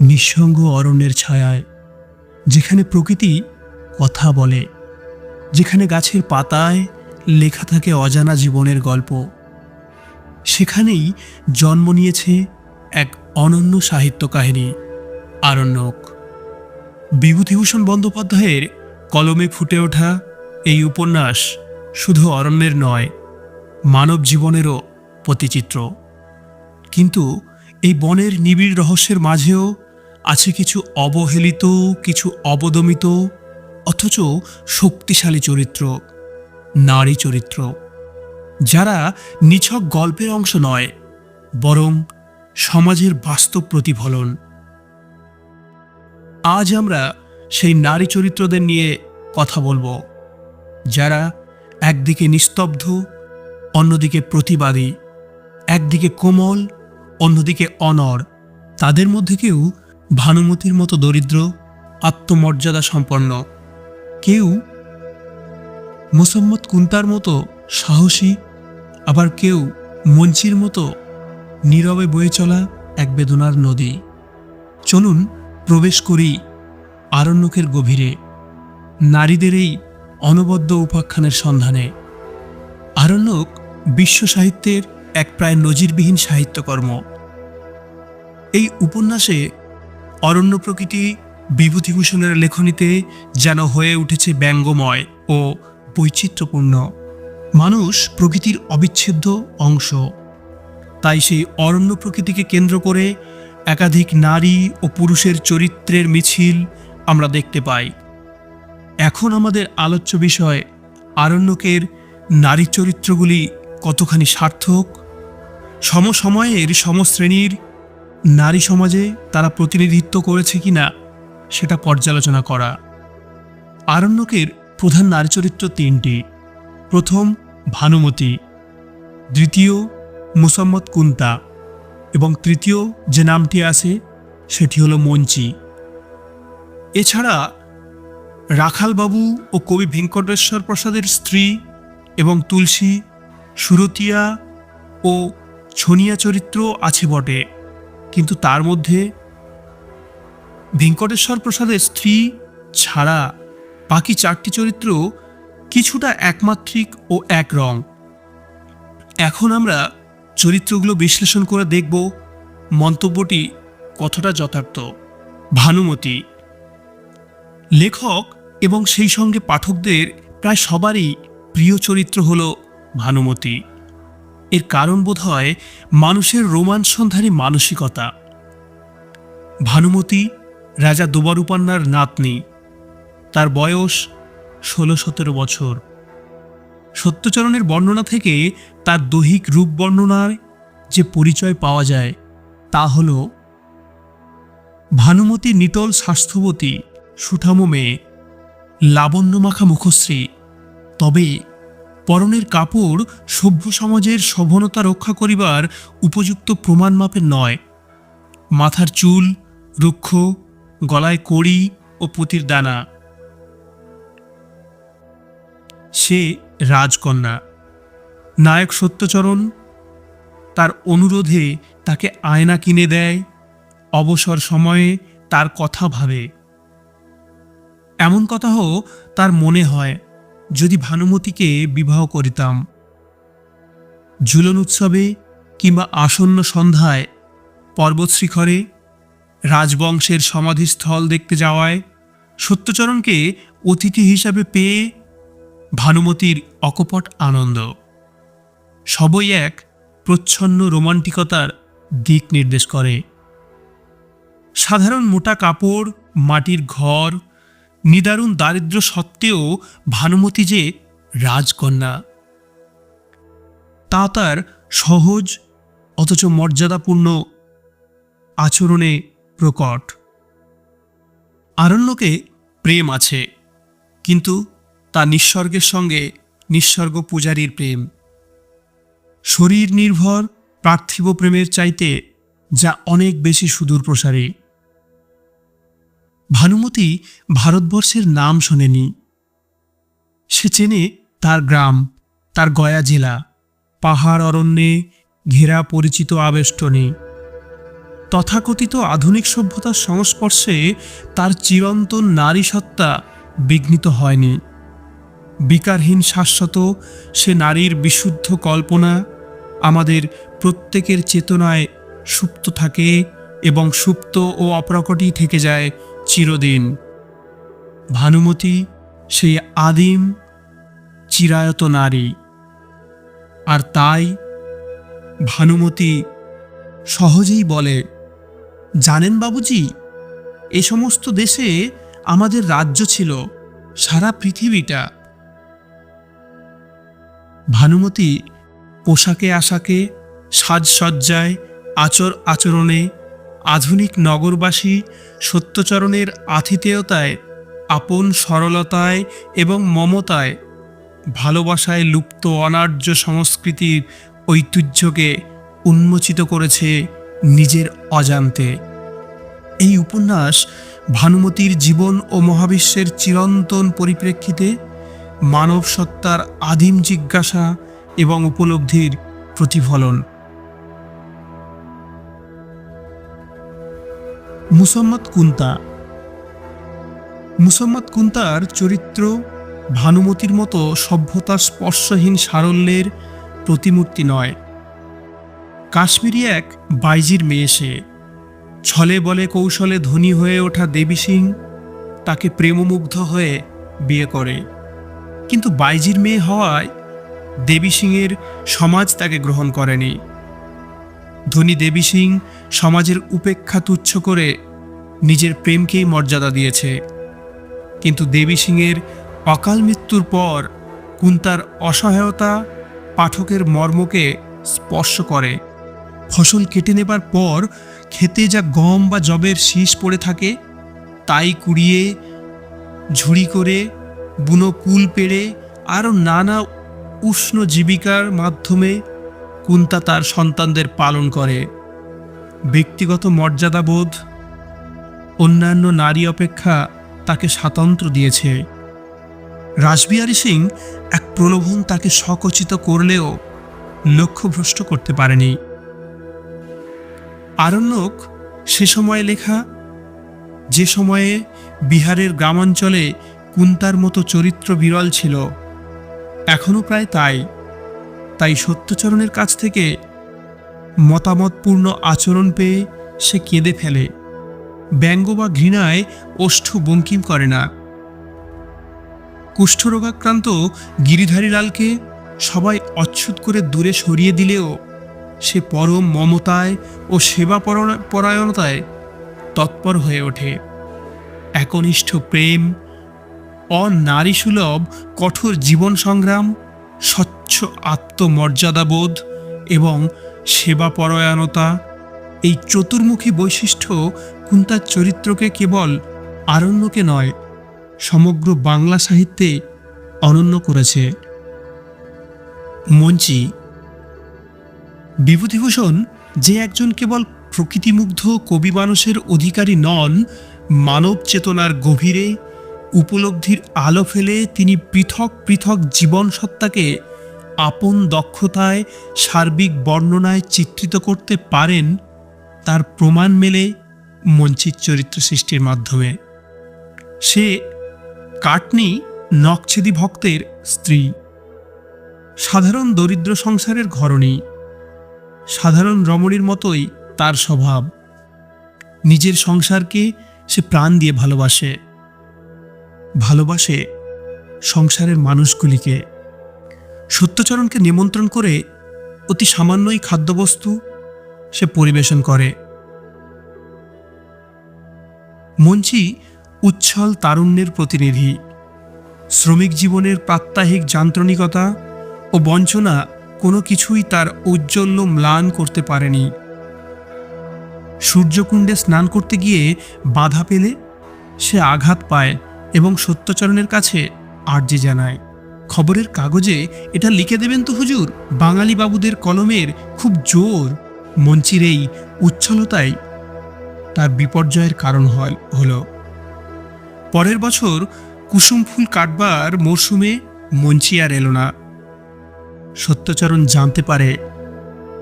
নিঃসঙ্গ অরণ্যের ছায়ায়, যেখানে প্রকৃতি কথা বলে, যেখানে গাছের পাতায় লেখা থাকে অজানা জীবনের গল্প। সেখানেই জন্ম নিয়েছে এক অনন্য সাহিত্য কাহিনী আরণ্যক। বিভূতিভূষণ বন্দ্যোপাধ্যায়ের কলমে ফুটে ওঠা এই উপন্যাস শুধু অরণ্যের নয়, মানব জীবনেরও প্রতিচিত্র। কিন্তু এই বনের নিবিড় রহস্যের মাঝেও আছে কিছু অবহেলিত, কিছু অবদমিত, অথচ শক্তিশালী চরিত্র, নারী চরিত্র, যারা নিছক গল্পের অংশ নয়, বরং সমাজের বাস্তব প্রতিফলন। আজ আমরা সেই নারী চরিত্রদের নিয়ে কথা বলব, যারা একদিকে নিস্তব্ধ, অন্যদিকে প্রতিবাদী, একদিকে কোমল, অন্যদিকে অনর তাদের মধ্যে কেউ ভানুমতির মতো দরিদ্র, আত্মমর্যাদা সম্পন্ন। কেউ মোসাম্মদ কুন্তার মতো সাহসী, আবার কেউ মঞ্চির মতো নীরবে বয়ে চলা এক বেদনার নদী। চলুন প্রবেশ করি আরণ্যকের গভীরে, নারীদের এই অনবদ্য উপাখ্যানের সন্ধানে। আরণ্যক বিশ্ব সাহিত্যের এক প্রায় নজিরবিহীন সাহিত্যকর্ম। এই উপন্যাসে অরণ্য প্রকৃতি বিভূতিভূষণের লেখনীতে যেন হয়ে উঠেছে ব্যঙ্গময় ও বৈচিত্র্যপূর্ণ। মানুষ প্রকৃতির অবিচ্ছেদ্য অংশ। তাই সেই অরণ্য প্রকৃতিকে কেন্দ্র করে একাধিক নারী ও পুরুষের চরিত্রের মিছিল আমরা দেখতে পাই। এখন আমাদের আলোচ্য বিষয়, আরণ্যকের নারী চরিত্রগুলি কতখানি সার্থক? সমসময়ের সমশ্রেণীর নারী সমাজে তারা প্রতিনিধিত্ব করেছে কিনা সেটা পর্যালোচনা করা। আরণ্যকের প্রধান নারী চরিত্র তিনটি। প্রথম, ভানুমতি। দ্বিতীয়, মুসাম্মদ কুন্তা। এবং তৃতীয় যে নামটি আছে, সেটি হলো মঞ্চি। এছাড়া, রাখালবাবু ও কবি ভেঙ্কটেশ্বর প্রসাদের স্ত্রী এবং তুলসী, সুরতিয়া ও ছনিয়া চরিত্র আছে বটে। কিন্তু তার মধ্যে ভেঙ্কটেশ্বর প্রসাদের স্ত্রী ছাড়া বাকি চারটি চরিত্র কিছুটা একমাত্রিক ও এক রং। এখন আমরা চরিত্রগুলো বিশ্লেষণ করে দেখব মন্তব্যটি কতটা যথার্থ। ভানুমতি, লেখক এবং সেই সঙ্গে পাঠকদের প্রায় সবারই প্রিয় চরিত্র হল ভানুমতি। এর কারণ বোধ হয় মানুষের রোমাঞ্চ সন্ধানী মানসিকতা। ভানুমতি, রাজা দুবারুপান্নার নাতনি। তার বয়স ষোলো সতেরো বছর। সত্যচরণের বর্ণনা থেকে তার দৈহিক রূপ বর্ণনার যে পরিচয় পাওয়া যায়, তা হল ভানুমতি নিটল স্বাস্থ্যবতী সুঠামো মেয়ে, লাবণ্যমাখা মুখশ্রী। তবে পরনের কাপড় সভ্য সমাজের সভনতা রক্ষা করিবার উপযুক্ত প্রমাণ মাপের নয়। মাথার চুল, রুক্ষ, গলায় কড়ি ও পুতির দানা। সে রাজকন্যা। নায়ক সত্যচরণ, তার অনুরোধে তাকে আয়না কিনে দেয়, অবসর সময়ে তার কথা ভাবে। এমন কথাও তার মনে হয়। যদি ভানুমতিকে বিবাহ করিতাম, ঝুলন উৎসবে কিংবা আসন্ন সন্ধ্যায় পর্বত শিখরে রাজবংশের সমাধিস্থল দেখতে যাওয়ায় সত্যচরণকে অতিথি হিসাবে পেয়ে ভানুমতির অকপট আনন্দ। সবই এক প্রচ্ছন্ন রোমান্টিকতার দিক নির্দেশ করে। সাধারণ মোটা কাপড়, মাটির ঘর নিদারুণ দারিদ্র সত্ত্বেও ভানুমতি যে রাজকন্যা। তা তার সহজ অথচ মর্যাদাপূর্ণ আচরণে প্রকট। আরণ্যকে প্রেম আছে, কিন্তু তা নিঃস্বর্গের সঙ্গে নিঃস্বর্গ পূজারীর প্রেম। শরীর নির্ভর পার্থিব প্রেমের চাইতে যা অনেক বেশি সুদূর প্রসারী ভানুমতি ভারতবর্ষের নাম শোনেনি। সে চেনে তার গ্রাম, তার গয়া জেলা, পাহাড় অরণ্যে ঘেরা পরিচিত আবেষ্টনী। তথাকথিত আধুনিক সভ্যতার সংস্পর্শে তার চিরন্তন নারী সত্তা বিঘ্নিত হয়নি। বিকারহীন শাশ্বত সে নারীর বিশুদ্ধ কল্পনা আমাদের প্রত্যেকের চেতনায় সুপ্ত থাকে এবং সুপ্ত ও অপ্রকটই থেকে যায় চিরদিন। ভানুমতি সেই আদিম চিরায়ত নারী। আর তাই ভানুমতি সহজেই বলে, জানেন বাবুজি, এ সমস্ত দেশে আমাদের রাজ্য ছিল, সারা পৃথিবীটা। ভানুমতি পোশাকে আশাকে সাজসজ্জায় আচর আচরণে আধুনিক নগরবাসী সত্যচরণের আতিথেয়তায়, আপন সরলতায় এবং মমতায়, ভালোবাসায় লুপ্ত অনার্য সংস্কৃতির ঐতিহ্যকে উন্মোচিত করেছে নিজের অজান্তে। এই উপন্যাস ভানুমতির জীবন ও মহাবিশ্বের চিরন্তন পরিপ্রেক্ষিতে মানব সত্তার আদিম জিজ্ঞাসা এবং উপলব্ধির প্রতিফলন। মুসাম্মদ কুন্তা। মুসম্মদ কুন্তার চরিত্র ভানুমতির মতো সভ্যতার স্পর্শহীন সারল্যের প্রতিমূর্তি নয়। কাশ্মীরি এক বাইজির মেয়ে সে। ছলে বলে কৌশলে ধনী হয়ে ওঠা দেবী সিং তাকে প্রেমমুগ্ধ হয়ে বিয়ে করে। কিন্তু বাইজির মেয়ে হওয়ায় দেবী সিংয়ের সমাজ তাকে গ্রহণ করেনি। ধনী দেবী সিং সমাজের উপেক্ষা তুচ্ছ করে নিজের প্রেমকেই মর্যাদা দিয়েছে। কিন্তু দেবী সিংয়ের অকাল মৃত্যুর পর কুন্তার অসহায়তা পাঠকের মর্মকে স্পর্শ করে। ফসল কেটে নেবার পর খেতে যা গম বা জবের শীষ পড়ে থাকে, তাই কুড়িয়ে, ঝুড়ি করে, বুনো কুল পেড়ে, আরও নানা উষ্ণ জীবিকার মাধ্যমে কুন্তা তার সন্তানদের পালন করে। ব্যক্তিগত মর্যাদাবোধ, অন্যান্য নারী অপেক্ষা তাকে স্বাতন্ত্র দিয়েছে। রাসবিহারী সিং এক প্রলোভন তাকে সকচিত করলেও লক্ষ্যভ্রষ্ট করতে পারেনি। আরণ্যক সে সময়ে লেখা, যে সময়ে বিহারের গ্রামাঞ্চলে কুন্তার মতো চরিত্র বিরল ছিল এখনও প্রায় তাই। তাই সত্যচরণের কাছ থেকে মতামতপূর্ণ আচরণ পেয়ে সে কেঁদে ফেলে। ব্যঙ্গ বা ঘৃণায় ওষ্ঠ বঙ্কিম করে না। কুষ্ঠরোগাক্রান্ত গিরিধারী লালকে সবাই অচ্ছুত করে দূরে সরিয়ে দিলেও সে পরম মমতায় ও সেবা পরায়ণতায় তৎপর হয়ে ওঠে। একনিষ্ঠ প্রেম, অনারীসুলভ, কঠোর জীবন সংগ্রাম স্বচ্ছ আত্মমর্যাদাবোধ এবং সেবা পরায়ণতা এই চতুর্মুখী বৈশিষ্ট্য কুন্তার চরিত্রকে কেবল আরণ্যকে নয়, সমগ্র বাংলা সাহিত্যে অনন্য করেছে। মঞ্চি বিভূতিভূষণ যে একজন কেবল প্রকৃতিমুগ্ধ কবি মানুষের অধিকারী নন, মানব চেতনার গভীরে উপলব্ধির আলো ফেলে তিনি পৃথক পৃথক জীবন সত্তাকে আপন দক্ষতায় সার্বিক বর্ণনায় চিত্রিত করতে পারেন, তার প্রমাণ মেলে মঞ্চিত চরিত্র সৃষ্টির মাধ্যমে। সে কাটনি নকছেদি ভক্তের স্ত্রী। সাধারণ দরিদ্র সংসারের ঘরণী। সাধারণ রমণীর মতোই তার স্বভাব। নিজের সংসারকে সে প্রাণ দিয়ে ভালোবাসে। ভালোবাসে সংসারের মানুষগুলিকে। সত্যচরণকে নিমন্ত্রণ করে অতি সামান্যই খাদ্যবস্তু সে পরিবেশন করে। মঞ্চি উচ্ছল তারুণ্যের প্রতিনিধি। শ্রমিক জীবনের প্রাত্যহিক যান্ত্রণিকতা ও বঞ্চনা কোনো কিছুই তার ঔজ্জ্বল্য ম্লান করতে পারেনি। সূর্যকুণ্ডে স্নান করতে গিয়ে বাধা পেলে সে আঘাত পায় এবং সত্যচরণের কাছে আর্জি জানায়। খবরের কাগজে এটা লিখে দেবেন তো হুজুর। বাঙালি বাবুদের কলমের খুব জোর, মঞ্চির এই উচ্ছলতাই তার বিপর্যয়ের কারণ হল পরের বছর কুসুম ফুল কাটবার মরশুমে মঞ্চি আর এলো না। সত্যচরণ জানতে পারে,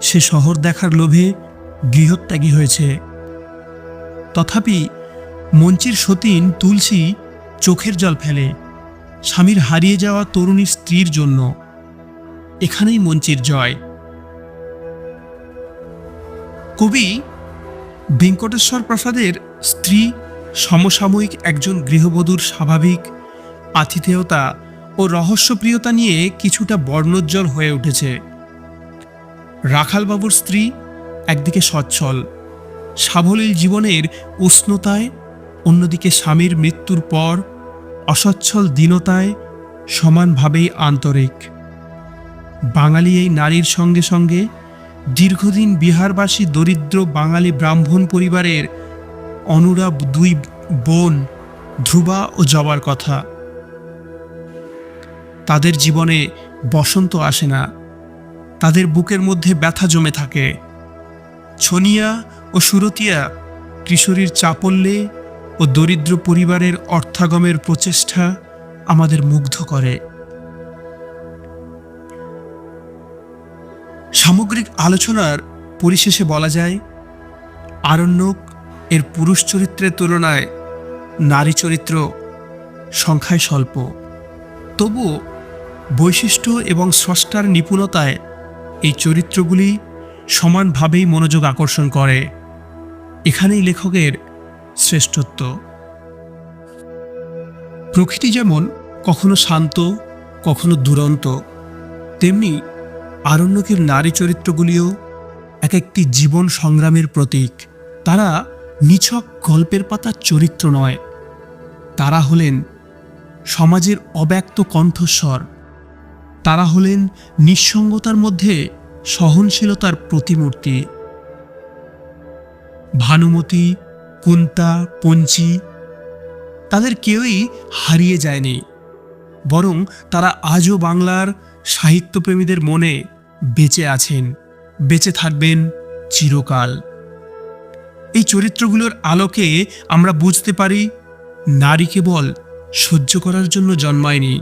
সে শহর দেখার লোভে গৃহত্যাগী হয়েছে। তথাপি মঞ্চির সতীন তুলসী চোখের জল ফেলে। স্বামীর হারিয়ে যাওয়া তরুণী স্ত্রীর জন্য। এখানেই মঞ্চির জয়। কবি ভেঙ্কটেশ্বর প্রসাদের স্ত্রী সমসাময়িক একজন গৃহবধূর স্বাভাবিক আতিথেয়তা ও রহস্যপ্রিয়তা নিয়ে কিছুটা বর্ণোজ্জ্বল হয়ে উঠেছে। রাখালবাবুর স্ত্রী একদিকে সচ্ছল, সাবলীল জীবনের উষ্ণতায়, অন্যদিকে স্বামীর মৃত্যুর পর অসচ্ছল দীনতায় সমানভাবেই আন্তরিক। বাঙালি এই নারীর সঙ্গে সঙ্গে দীর্ঘদিন বিহারবাসী দরিদ্র বাঙালি ব্রাহ্মণ পরিবারের অনুরাব দুই বোন ধ্রুবা ও জবার কথা। তাদের জীবনে বসন্ত আসে না, তাদের বুকের মধ্যে ব্যথা জমে থাকে। ছনিয়া ও সুরতিয়া কিশোরীর চাপল্যে ও দরিদ্র পরিবারের অর্থাগমের প্রচেষ্টা আমাদের মুগ্ধ করে। সামগ্রিক আলোচনার পরিশেষে বলা যায়, আরণ্যক এর পুরুষ চরিত্রের তুলনায় নারী চরিত্র সংখ্যায় স্বল্প। তবুও বৈশিষ্ট্য এবং স্রষ্টার নিপুণতায় এই চরিত্রগুলি সমানভাবেই মনোযোগ আকর্ষণ করে। এখানেই লেখকের শ্রেষ্ঠত্ব। প্রকৃতি যেমন কখনো শান্ত, কখনো দুরন্ত, তেমনি আরণ্যকের নারী চরিত্রগুলিও এক একটি জীবন সংগ্রামের প্রতীক। তারা নিছক গল্পের পাতার চরিত্র নয়। তারা হলেন সমাজের অব্যক্ত কণ্ঠস্বর। তারা হলেন নিঃসঙ্গতার মধ্যে সহনশীলতার প্রতিমূর্তি। ভানুমতি কুন্তা, পঞ্চি, তাদের কেউই হারিয়ে যায়নি, বরং তারা আজও বাংলার সাহিত্যপ্রেমীদের মনে বেঁচে আছেন, বেঁচে থাকবেন চিরকাল। এই চরিত্রগুলোর আলোকে আমরা বুঝতে পারি, নারী কেবল সহ্য করার জন্য জন্মায়নি,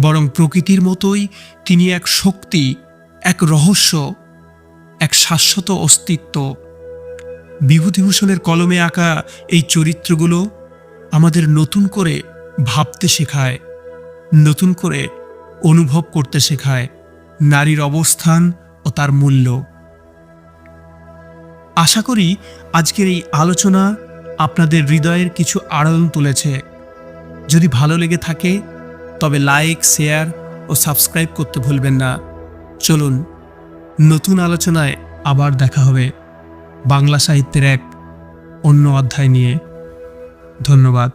বরং প্রকৃতির মতোই তিনি এক শক্তি, এক রহস্য, এক শাশ্বত অস্তিত্ব। বিভূতিভূষণের কলমে আঁকা এই চরিত্রগুলো আমাদের নতুন করে ভাবতে শেখায়, নতুন করে অনুভব করতে শেখায় নারীর অবস্থান ও তার মূল্য। আশা করি আজকের এই আলোচনা আপনাদের হৃদয়ের কিছু আড়ন তুলেছে। যদি ভালো লেগে থাকে, তবে লাইক, শেয়ার ও সাবস্ক্রাইব করতে ভুলবেন না। চলুন, নতুন আলোচনায় আবার দেখা হবে। বাংলা সাহিত্যের এক অন্য অধ্যায় নিয়ে ধন্যবাদ।